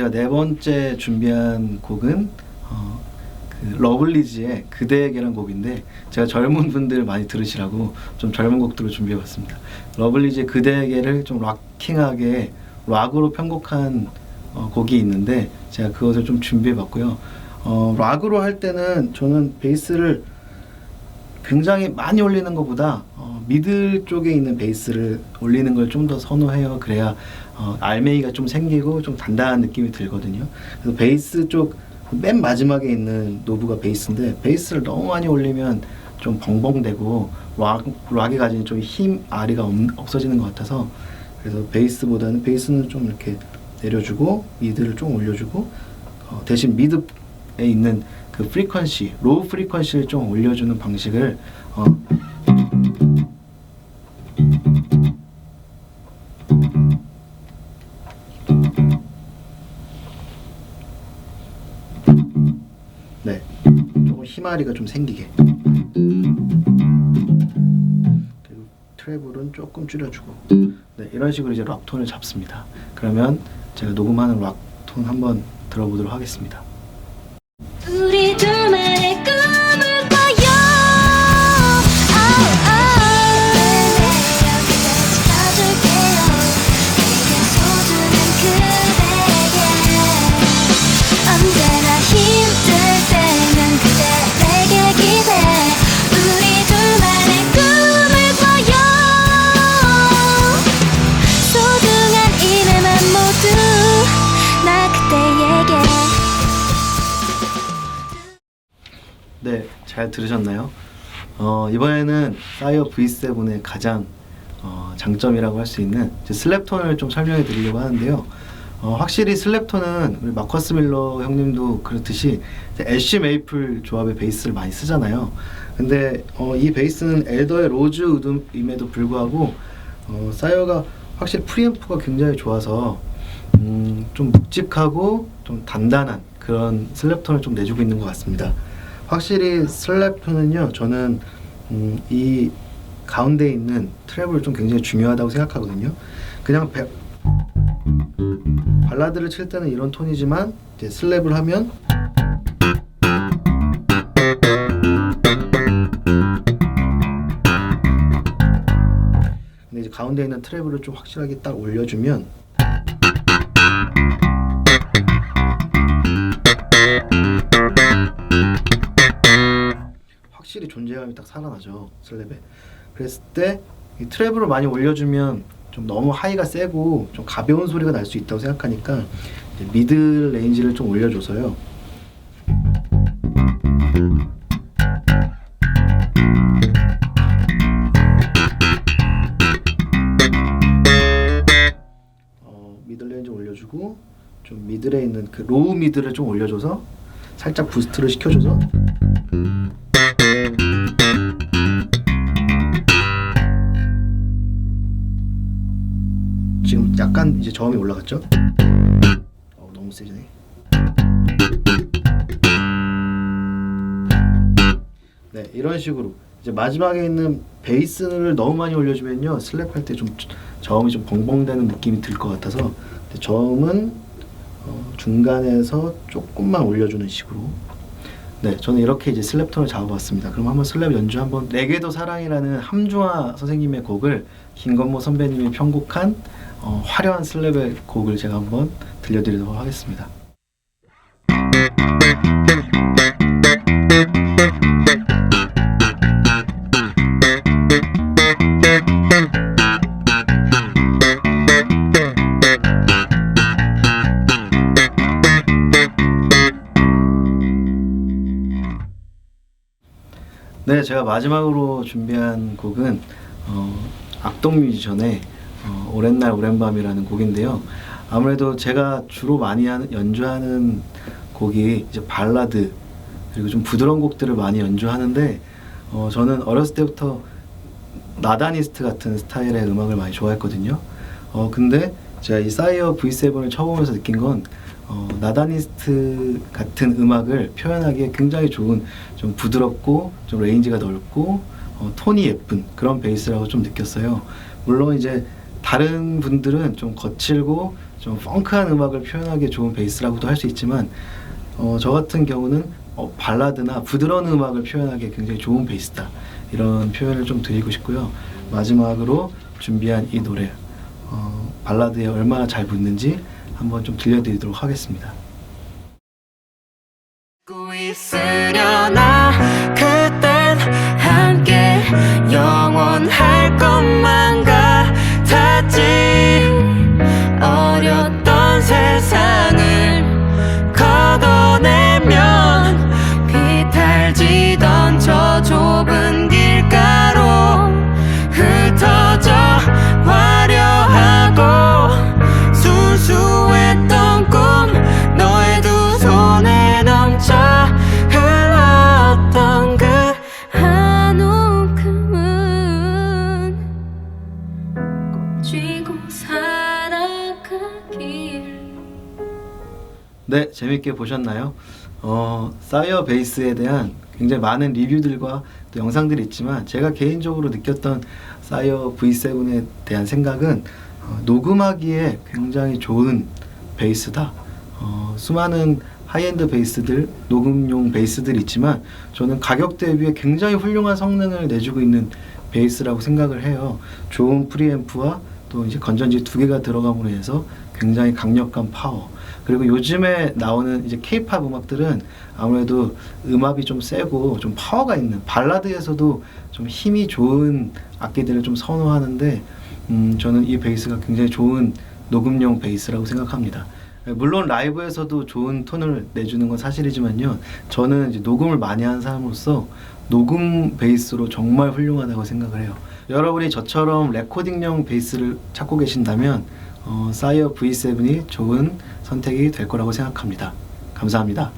제가 네 번째 준비한 곡은 어, 그 러블리즈의 그대에게란 곡인데 제가 젊은 분들 많이 들으시라고 좀 젊은 곡들을 준비해봤습니다. 러블리즈의 그대에게를 좀 락킹하게 락으로 편곡한 어, 곡이 있는데 제가 그것을 좀 준비해봤고요. 어, 락으로 할 때는 저는 베이스를 굉장히 많이 올리는 것보다 어, 미들 쪽에 있는 베이스를 올리는 걸 좀 더 선호해요. 그래야 어, 알맹이가 좀 생기고 좀 단단한 느낌이 들거든요. 그래서 베이스 쪽 맨 마지막에 있는 노브가 베이스인데 베이스를 너무 많이 올리면 좀 벙벙대고 락, 락이 가진 좀 힘 아리가 없, 없어지는 것 같아서 그래서 베이스보다는 베이스는 좀 이렇게 내려주고 미드를 좀 올려주고 어, 대신 미드에 있는 그 프리퀀시 로우 프리퀀시를 좀 올려주는 방식을 어, 힘아리가 좀 생기게. 그리고 트래블은 조금 줄여주고. 네 이런 식으로 이제 락톤을 잡습니다. 그러면 제가 녹음하는 락톤 한번 들어보도록 하겠습니다 네, 잘 들으셨나요? 어, 이번에는 사이어 V7의 가장 어, 장점이라고 할 수 있는 슬랩톤을 좀 설명해 드리려고 하는데요. 어, 확실히 슬랩톤은 우리 마커스 밀러 형님도 그렇듯이 애쉬 메이플 조합의 베이스를 많이 쓰잖아요. 근데 어, 이 베이스는 엘더의 로즈 우드임에도 불구하고 어, 사이어가 확실히 프리앰프가 굉장히 좋아서 음, 좀 묵직하고 좀 단단한 그런 슬랩톤을 좀 내주고 있는 것 같습니다. 확실히 슬랩톤은요, 저는 음, 이 가운데 있는 트래블이 좀 굉장히 중요하다고 생각하거든요. 그냥 배- 발라드를 칠 때는 이런 톤이지만 이제 슬랩을 하면 근데 이제 가운데 있는 트래블을 좀 확실하게 딱 올려주면 존재감이 딱 살아나죠 슬랩에. 그랬을 때 이 트래블을 많이 올려주면 좀 너무 하이가 세고 좀 가벼운 소리가 날 수 있다고 생각하니까 미드 레인지를 좀 올려줘서요. 어, 미드 레인지 올려주고 좀 미들에 있는 그 로우 미드를 좀 올려줘서 살짝 부스트를 시켜줘서 지금 약간 이제 저음이 올라갔죠? 어, 너무 세지네. 네, 이런 식으로 이제 마지막에 있는 베이스를 너무 많이 올려주면요 슬랩 할 때 좀 저음이 좀 벙벙대는 느낌이 들 것 같아서 저음은 어, 중간에서 조금만 올려주는 식으로 네, 저는 이렇게 이제 슬랩톤을 잡아봤습니다. 그럼 한번 슬랩 연주 한번 내게도 사랑이라는 함중아 선생님의 곡을 김건모 선배님이 편곡한 어, 화려한 슬랩의 곡을 제가 한번 들려드리도록 하겠습니다. 제가 마지막으로 준비한 곡은 어, 악동 뮤지션의 어, 오랜 날 오랜 밤이라는 곡인데요. 아무래도 제가 주로 많이 하는, 연주하는 곡이 이제 발라드 그리고 좀 부드러운 곡들을 많이 연주하는데 어, 저는 어렸을 때부터 나다니스트 같은 스타일의 음악을 많이 좋아했거든요. 어, 근데 제가 이 사이어 V7을 쳐보면서 느낀 건 어, 나다니스트 같은 음악을 표현하기에 굉장히 좋은 좀 부드럽고 좀 레인지가 넓고 어, 톤이 예쁜 그런 베이스라고 좀 느꼈어요. 물론 이제 다른 분들은 좀 거칠고 좀 펑크한 음악을 표현하기에 좋은 베이스라고도 할 수 있지만 어, 저 같은 경우는 어, 발라드나 부드러운 음악을 표현하기에 굉장히 좋은 베이스다 이런 표현을 좀 드리고 싶고요 마지막으로 준비한 이 노래 어, 발라드에 얼마나 잘 붙는지 한번 좀 들려드리도록 하겠습니다 네, 재밌게 보셨나요? 어, 사이어 베이스에 대한 굉장히 많은 리뷰들과 또 영상들이 있지만 제가 개인적으로 느꼈던 사이어 V7에 대한 생각은 어, 녹음하기에 굉장히 좋은 베이스다. 어, 수많은 하이엔드 베이스들, 녹음용 베이스들이 있지만 저는 가격 대비에 굉장히 훌륭한 성능을 내주고 있는 베이스라고 생각을 해요. 좋은 프리앰프와 또 이제 건전지 두 개가 들어감으로 해서 굉장히 강력한 파워. 그리고 요즘에 나오는 이제 케이팝 음악들은 아무래도 음압이 좀 세고 좀 파워가 있는 발라드에서도 좀 힘이 좋은 악기들을 좀 선호하는데 음, 저는 이 베이스가 굉장히 좋은 녹음용 베이스라고 생각합니다. 물론 라이브에서도 좋은 톤을 내주는 건 사실이지만요. 저는 이제 녹음을 많이 한 사람으로서 녹음 베이스로 정말 훌륭하다고 생각을 해요. 여러분이 저처럼 레코딩용 베이스를 찾고 계신다면 어, 사이어 V7이 좋은 선택이 될 거라고 생각합니다. 감사합니다.